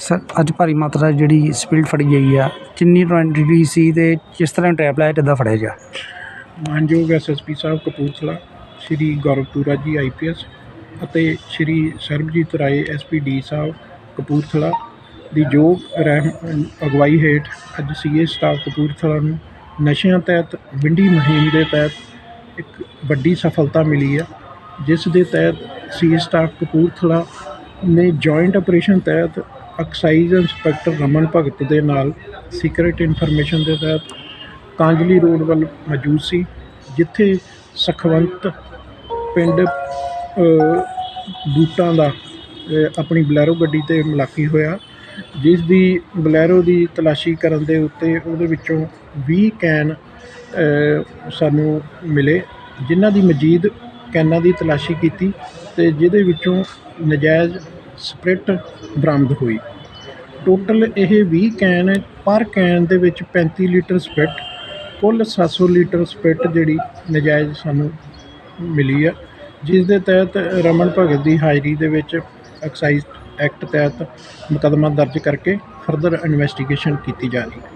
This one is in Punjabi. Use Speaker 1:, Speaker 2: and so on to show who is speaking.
Speaker 1: ਸਰ, ਅੱਜ ਭਾਰੀ ਮਾਤਰਾ ਜਿਹੜੀ ਸਪੀਡ ਫੜੀ ਗਈ ਆ, ਕਿੰਨੀ ਕੁਆਂਟੀਟੀ ਸੀ ਤੇ ਕਿਸ ਤਰ੍ਹਾਂ ਟਰੈਪ ਲਾਇਆ ਕਿੱਦਾਂ ਫੜਿਆ ਗਿਆ?
Speaker 2: ਮਾਨਯੋਗ ਐਸਐਸਪੀ ਸਾਹਿਬ ਕਪੂਰਥਲਾ, ਸ਼੍ਰੀ ਗੌਰਵਪੁਰਾ ਜੀ ਆਈਪੀਐਸ ਅਤੇ ਸ਼੍ਰੀ ਸਰਬਜੀਤ ਰਾਏ ਐਸਪੀਡੀ ਸਾਹਿਬ ਕਪੂਰਥਲਾ ਦੀ ਯੋਗ ਰਹਿਮ ਅਗਵਾਈ ਹੇਠ ਅੱਜ ਸੀਏ ਸਟਾਫ ਕਪੂਰਥਲਾ ਨੂੰ ਨਸ਼ਿਆਂ ਤਹਿਤ, ਵਿੰਡੀ ਮੁਹਿੰਮ ਦੇ ਤਹਿਤ ਇੱਕ ਵੱਡੀ ਸਫਲਤਾ ਮਿਲੀ ਹੈ ਜਿਸ ਦੇ ਤਹਿਤ ਸੀਏ ਸਟਾਫ ਕਪੂਰਥਲਾ ਨੇ ਜੁਆਇੰਟ ਆਪਰੇਸ਼ਨ ਤਹਿਤ ਐਕਸਾਈਜ਼ ਇੰਸਪੈਕਟਰ ਰਮਨ ਭਗਤ ਦੇ ਨਾਲ ਸੀਕ੍ਰੀਟ ਇਨਫੋਰਮੇਸ਼ਨ ਦੇ ਤਹਿਤ ਕਾਂਜਲੀ ਰੋਡ ਵੱਲ ਮੌਜੂਦ ਸੀ, ਜਿੱਥੇ ਸਖਵੰਤ ਪਿੰਡ ਬੂਟਾਂ ਦਾ ਆਪਣੀ ਬਲੈਰੋ ਗੱਡੀ ਤੇ ਮੁਲਾਕੀ ਹੋਇਆ, ਜਿਸ ਦੀ ਬਲੈਰੋ ਦੀ ਤਲਾਸ਼ੀ ਕਰਨ ਦੇ ਉੱਤੇ ਉਹਦੇ ਵਿੱਚੋਂ 20 ਕੈਨ ਸਾਨੂੰ ਮਿਲੇ, ਜਿਨ੍ਹਾਂ ਦੀ ਮਜੀਦ ਕੈਨਾਂ ਦੀ ਤਲਾਸ਼ੀ ਕੀਤੀ ਤੇ ਜਿਹਦੇ ਵਿੱਚੋਂ ਨਜਾਇਜ਼ ਸਪਰਿਟ ਬਰਾਮਦ ਹੋਈ। ਟੋਟਲ ਇਹ 20 ਕੈਨ ਪਰ ਕੈਨ ਦੇ ਵਿੱਚ 35 ਲੀਟਰ ਸਪਿਟ ਕੁੱਲ 700 ਲੀਟਰ ਸਪਿਟ ਜਿਹੜੀ ਨਜਾਇਜ਼ ਸਾਨੂੰ ਮਿਲੀ ਆ, ਜਿਸ ਦੇ ਤਹਿਤ ਰਮਨ ਭਗਤ ਦੀ ਹਾਜ਼ਰੀ ਦੇ ਵਿੱਚ ਐਕਸਾਈਜ਼ ਐਕਟ ਤਹਿਤ ਮੁਕੱਦਮਾ ਦਰਜ ਕਰਕੇ ਫਰਦਰ ਇਨਵੈਸਟੀਗੇਸ਼ਨ ਕੀਤੀ ਜਾ ਰਹੀ